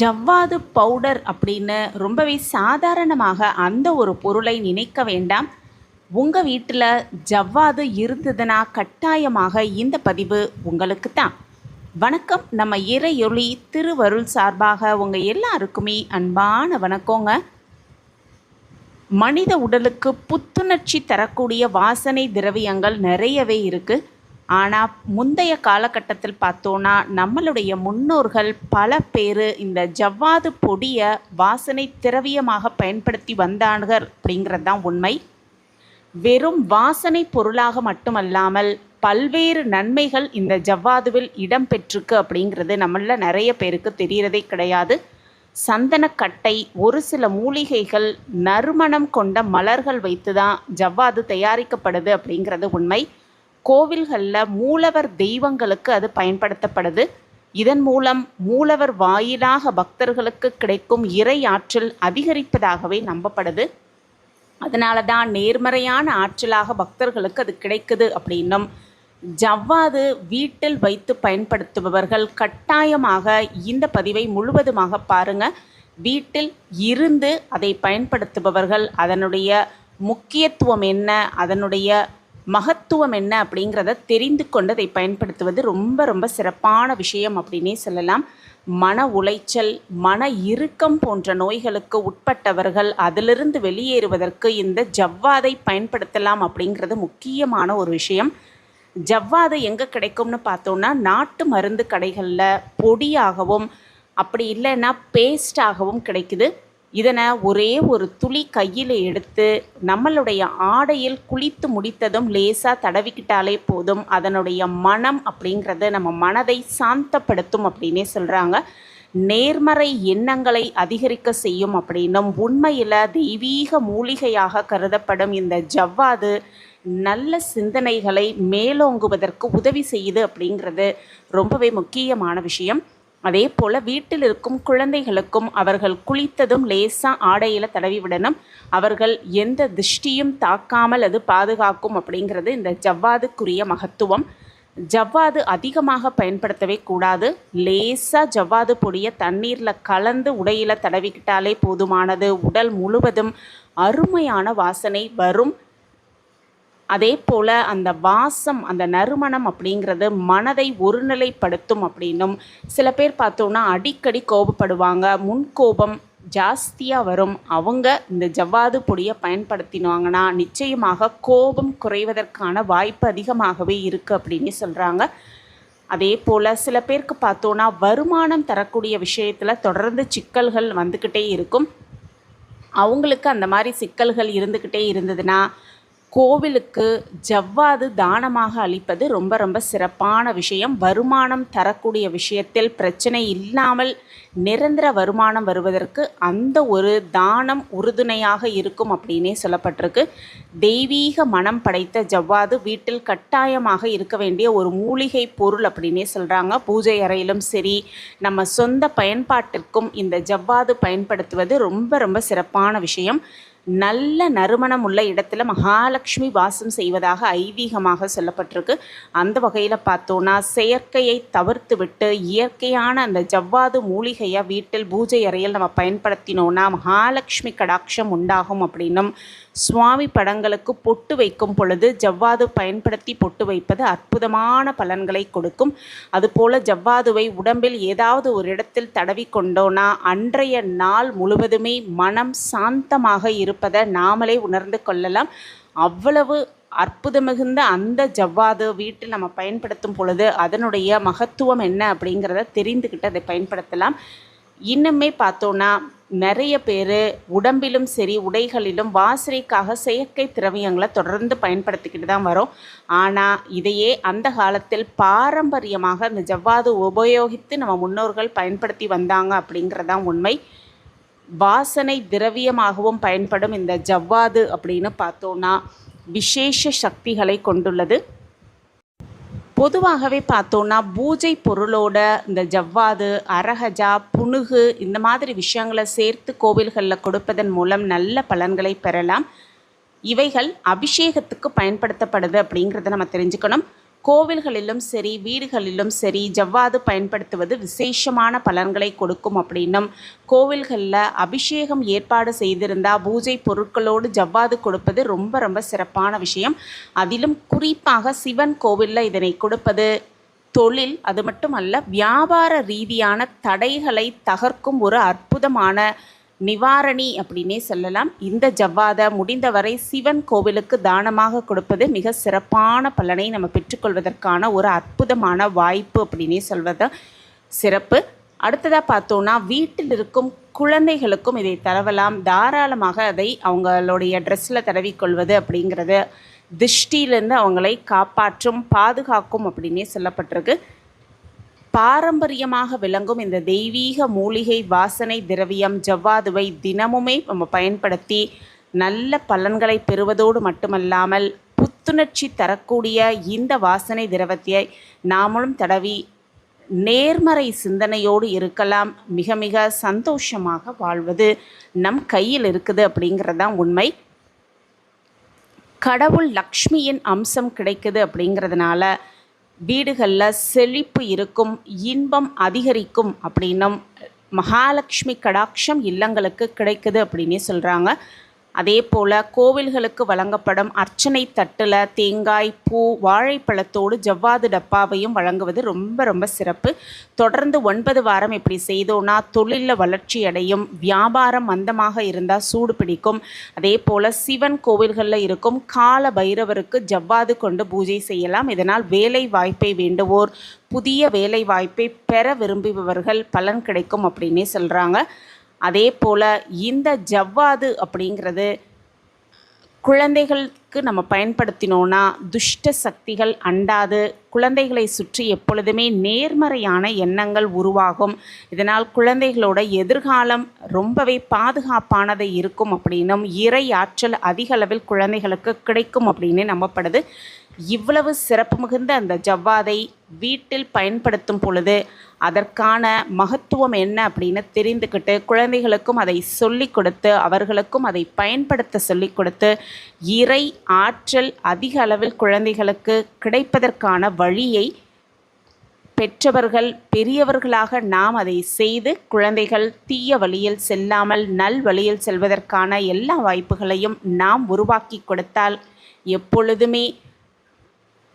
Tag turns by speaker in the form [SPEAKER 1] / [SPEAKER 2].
[SPEAKER 1] ஜவ்வாது powder அப்படின்னு ரொம்பவே சாதாரணமாக அந்த ஒரு பொருளை நினைக்க வேண்டாம். உங்கள் வீட்டில் ஜவ்வாது இருந்ததுன்னா கட்டாயமாக இந்த பதிவு உங்களுக்கு தான் வணக்கம். நம்ம இறையொளி திருவருள் சார்பாக உங்கள் எல்லாருக்குமே அன்பான வணக்கங்க. மனித உடலுக்கு புத்துணர்ச்சி தரக்கூடிய வாசனை திரவியங்கள் நிறையவே இருக்குது ஆனால் முந்தைய காலகட்டத்தில் பார்த்தோன்னா நம்மளுடைய முன்னோர்கள் பல பேர் இந்த ஜவ்வாது பொடியை வாசனை திரவியமாக பயன்படுத்தி வந்தார்கள் அப்படிங்கிறது தான் உண்மை. வெறும் வாசனை பொருளாக மட்டுமல்லாமல் பல்வேறு நன்மைகள் இந்த ஜவ்வாதுவில் இடம்பெற்றிருக்கு அப்படிங்கிறது நம்மள நிறைய பேருக்கு தெரிகிறதே கிடையாது. சந்தனக்கட்டை ஒரு சில மூலிகைகள் நறுமணம் கொண்ட மலர்கள் வைத்து தான் ஜவ்வாது தயாரிக்கப்படுது அப்படிங்கிறது உண்மை. கோவில்களில் மூலவர் தெய்வங்களுக்கு அது பயன்படுத்தப்படுது. இதன் மூலம் மூலவர் வாயிலாக பக்தர்களுக்கு கிடைக்கும் இறை ஆற்றல் அதிகரிப்பதாகவே நம்பப்படுது. அதனால தான் நேர்மறையான ஆற்றலாக பக்தர்களுக்கு அது கிடைக்குது அப்படின்னும். ஜவ்வாது வீட்டில் வைத்து பயன்படுத்துபவர்கள் கட்டாயமாக இந்த பதிவை முழுவதுமாக பாருங்கள் வீட்டில் இருந்து அதை பயன்படுத்துபவர்கள் அதனுடைய முக்கியத்துவம் என்ன அதனுடைய மகத்துவம் என்ன அப்படிங்கிறத தெரிந்து கொண்டு அதை பயன்படுத்துவது ரொம்ப ரொம்ப சிறப்பான விஷயம் அப்படின்னே சொல்லலாம். மன உளைச்சல் மன இறுக்கம் போன்ற நோய்களுக்கு உட்பட்டவர்கள் அதிலிருந்து வெளியேறுவதற்கு இந்த ஜவ்வாதை பயன்படுத்தலாம் அப்படிங்கிறது முக்கியமான ஒரு விஷயம். ஜவ்வாதை எங்கே கிடைக்கும்னு பார்த்தோன்னா நாட்டு மருந்து கடைகளில் பொடியாகவும் அப்படி இல்லைன்னா பேஸ்டாகவும் கிடைக்குது. இதனை ஒரே ஒரு துளி கையில் எடுத்து நம்மளுடைய ஆடையில் குளித்து முடித்ததும் லேசாக தடவிக்கிட்டாலே போதும். அதனுடைய மனம் அப்படிங்கிறது நம்ம மனதை சாந்தப்படுத்தும் அப்படின்னே சொல்கிறாங்க நேர்மறை எண்ணங்களை அதிகரிக்க செய்யும் அப்படின்னும் உண்மையில் தெய்வீக மூலிகையாக கருதப்படும் இந்த ஜவ்வாது நல்ல சிந்தனைகளை மேலோங்குவதற்கு உதவி செய்யுது அப்படிங்கிறது ரொம்பவே முக்கியமான விஷயம். அதே போல் வீட்டில் இருக்கும் குழந்தைகளுக்கும் அவர்கள் குளித்ததும் லேசாக ஆடையில் தடவி விடணும். அவர்கள் எந்த திருஷ்டியும் தாக்காமல் அது பாதுகாக்கும் அப்படிங்கிறது இந்த ஜவ்வாதுக்குரிய மகத்துவம். ஜவ்வாது அதிகமாக பயன்படுத்தவே கூடாது. லேசாக ஜவ்வாது பொடியை தண்ணீரில் கலந்து உடையில் தடவிக்கிட்டாலே போதுமானது. உடல் முழுவதும் அருமையான வாசனை வரும். அதே போல் அந்த வாசம் அந்த நறுமணம் அப்படிங்கிறது மனதை ஒருநிலைப்படுத்தும் அப்படின்னும் சில பேர் பார்த்தோன்னா அடிக்கடி கோபப்படுவாங்க. முன்கோபம் ஜாஸ்தியாக வரும். அவங்க இந்த ஜவ்வாது பொடியை பயன்படுத்தினாங்கன்னா நிச்சயமாக கோபம் குறைவதற்கான வாய்ப்பு அதிகமாகவே இருக்குது அப்படின்னு சொல்கிறாங்க அதே போல் சில பேருக்கு பார்த்தோன்னா வருமானம் தரக்கூடிய விஷயத்தில் தொடர்ந்து சிக்கல்கள் வந்துக்கிட்டே இருக்கும். அவங்களுக்கு அந்த மாதிரி சிக்கல்கள் இருந்துக்கிட்டே இருந்ததுன்னா கோவிலுக்கு ஜவ்வாது தானமாக அளிப்பது ரொம்ப ரொம்ப சிறப்பான விஷயம். வருமானம் தரக்கூடிய விஷயத்தில் பிரச்சனை இல்லாமல் நிரந்தர வருமானம் வருவதற்கு அந்த ஒரு தானம் உறுதுணையாக இருக்கும் அப்படின்னே சொல்லப்பட்டிருக்கு. தெய்வீக மனம் படைத்த ஜவ்வாது வீட்டில் கட்டாயமாக இருக்க வேண்டிய ஒரு மூலிகை பொருள் அப்படின்னே சொல்கிறாங்க பூஜை அறையிலும் சரி நம்ம சொந்த பயன்பாட்டிற்கும் இந்த ஜவ்வாது பயன்படுத்துவது ரொம்ப ரொம்ப சிறப்பான விஷயம். நல்ல நறுமணம் உள்ள இடத்துல மகாலட்சுமி வாசம் செய்வதாக ஐதீகமாக சொல்லப்பட்டிருக்கு. அந்த வகையில் பார்த்தோன்னா செயற்கையை தவிர்த்து விட்டு இயற்கையான அந்த ஜவ்வாது மூலிகையை வீட்டில் பூஜை அறையில் நம்ம பயன்படுத்தினோன்னா மகாலட்சுமி கடாட்சம் உண்டாகும் அப்படின்னும் சுவாமி படங்களுக்கு பொட்டு வைக்கும் பொழுது ஜவ்வாது பயன்படுத்தி பொட்டு வைப்பது அற்புதமான பலன்களை கொடுக்கும். அதுபோல் ஜவ்வாதுவை உடம்பில் ஏதாவது ஒரு இடத்தில் தடவி கொண்டோனா அன்றைய நாள் முழுவதுமே மனம் சாந்தமாக இருப்பதை நாமளே உணர்ந்து கொள்ளலாம். அவ்வளவு அற்புதம் மிகுந்த அந்த ஜவ்வாது வீட்டில் நம்ம பயன்படுத்தும் பொழுது அதனுடைய மகத்துவம் என்ன அப்படிங்கிறத தெரிந்துக்கிட்டு அதை பயன்படுத்தலாம். இன்னுமே பார்த்தோன்னா நிறைய பேர் உடம்பிலும் சரி உடைகளிலும் வாசனைக்காக செயற்கை திரவியங்களை தொடர்ந்து பயன்படுத்திக்கிட்டு தான் வரோம். ஆனால் இதையே அந்த காலத்தில் பாரம்பரியமாக இந்த ஜவ்வாது உபயோகித்து நம்ம முன்னோர்கள் பயன்படுத்தி வந்தாங்க அப்படிங்கிறதான் உண்மை. வாசனை திரவியமாகவும் பயன்படும் இந்த ஜவ்வாது அப்படின்னு பார்த்தோன்னா விசேஷ சக்திகளை கொண்டுள்ளது. பொதுவாகவே பார்த்தோன்னா பூஜை பொருளோட இந்த ஜவ்வாது அரகஜா புணுகு இந்த மாதிரி விஷயங்களை சேர்த்து கோவில்களில் கொடுப்பதன் மூலம் நல்ல பலன்களை பெறலாம். இவைகள் அபிஷேகத்துக்கு பயன்படுத்தப்படுது அப்படிங்கிறத நம்ம தெரிஞ்சுக்கணும். கோவில்களிலும் சரி வீடுகளிலும் சரி ஜவ்வாது பயன்படுத்துவது விசேஷமான பலன்களை கொடுக்கும் அப்படின்னும் கோவில்களில் அபிஷேகம் ஏற்பாடு செய்திருந்தால் பூஜை பொருட்களோடு ஜவ்வாது கொடுப்பது ரொம்ப ரொம்ப சிறப்பான விஷயம். அதிலும் குறிப்பாக சிவன் கோவிலில் இதனை கொடுப்பது தொழில் அது மட்டுமல்ல வியாபார ரீதியான தடைகளை தகர்க்கும் ஒரு அற்புதமான நிவாரணி அப்படின்னே சொல்லலாம். இந்த ஜவ்வாத முடிந்தவரை சிவன் கோவிலுக்கு தானமாக கொடுப்பது மிக சிறப்பான பலனை நம்ம பெற்றுக்கொள்வதற்கான ஒரு அற்புதமான வாய்ப்பு அப்படின்னே சொல்வது சிறப்பு. அடுத்ததாக பார்த்தோன்னா வீட்டில் இருக்கும் குழந்தைகளுக்கும் இதை தரவலாம். தாராளமாக அதை அவங்களுடைய ட்ரெஸ்ஸில் தடவிக்கொள்வது அப்படிங்கிறது. திருஷ்டியிலேருந்து அவங்களை காப்பாற்றும் பாதுகாக்கும் அப்படின்னே சொல்லப்பட்டிருக்கு. பாரம்பரியமாக விளங்கும் இந்த தெய்வீக மூலிகை வாசனை திரவியம் ஜவ்வாதுவை தினமுமே நம்ம பயன்படுத்தி நல்ல பலன்களை பெறுவதோடு மட்டுமல்லாமல் புத்துணர்ச்சி தரக்கூடிய இந்த வாசனை திரவத்தை நாமளும் தடவி நேர்மறை சிந்தனையோடு இருக்கலாம். மிக மிக சந்தோஷமாக வாழ்வது நம் கையில் இருக்குது அப்படிங்கிறது தான் உண்மை. கடவுள் லக்ஷ்மியின் அம்சம் கிடைக்குது அப்படிங்கிறதுனால வீடுகளில் செழிப்பு இருக்கும் இன்பம் அதிகரிக்கும் அப்படின்னும் மகாலட்சுமி கடாட்சம் இல்லங்களுக்கு கிடைக்குது அப்படின்னே சொல்கிறாங்க அதே போல் கோவில்களுக்கு வழங்கப்படும் அர்ச்சனை தட்டில் தேங்காய் பூ வாழைப்பழத்தோடு ஜவ்வாது டப்பாவையும் வழங்குவது ரொம்ப ரொம்ப சிறப்பு. தொடர்ந்து ஒன்பது வாரம் இப்படி செய்தோன்னா தொழிலில் வளர்ச்சி அடையும் வியாபாரம் மந்தமாக இருந்தால் சூடு பிடிக்கும். அதே போல் சிவன் கோவில்களில் இருக்கும் கால பைரவருக்கு ஜவ்வாது கொண்டு பூஜை செய்யலாம். இதனால் வேலை வாய்ப்பை வேண்டுவோர் புதிய வேலை வாய்ப்பை பெற விரும்புபவர்கள் பலன் கிடைக்கும் அப்படின்னே சொல்கிறாங்க அதே போல் இந்த ஜவ்வாது அப்படிங்கிறது குழந்தைகளுக்கு நம்ம பயன்படுத்தினோன்னா துஷ்ட சக்திகள் அண்டாது. குழந்தைகளை சுற்றி எப்பொழுதுமே நேர்மறையான எண்ணங்கள் உருவாகும். இதனால் குழந்தைகளோட எதிர்காலம் ரொம்பவே பாதுகாப்பானதை இருக்கும் அப்படின்னும் இறை ஆற்றல் அதிக அளவில் குழந்தைகளுக்கு கிடைக்கும் அப்படின்னு நம்பப்படுது. இவ்வளவு சிறப்பு மிகுந்த அந்த ஜவ்வாதை வீட்டில் பயன்படுத்தும் பொழுது அதற்கான மகத்துவம் என்ன அப்படின்னு தெரிந்துக்கிட்டு குழந்தைகளுக்கும் அதை சொல்லிக் கொடுத்து அவர்களுக்கும் அதை பயன்படுத்த சொல்லிக் கொடுத்து இறை ஆற்றல் அதிக அளவில் குழந்தைகளுக்கு கிடைப்பதற்கான வழியை பெற்றவர்கள் பெரியவர்களாக நாம் அதை செய்து குழந்தைகள் தீய வழியில் செல்லாமல் நல் வழியில் செல்வதற்கான எல்லா வாய்ப்புகளையும் நாம் உருவாக்கி கொடுத்தால் எப்பொழுதுமே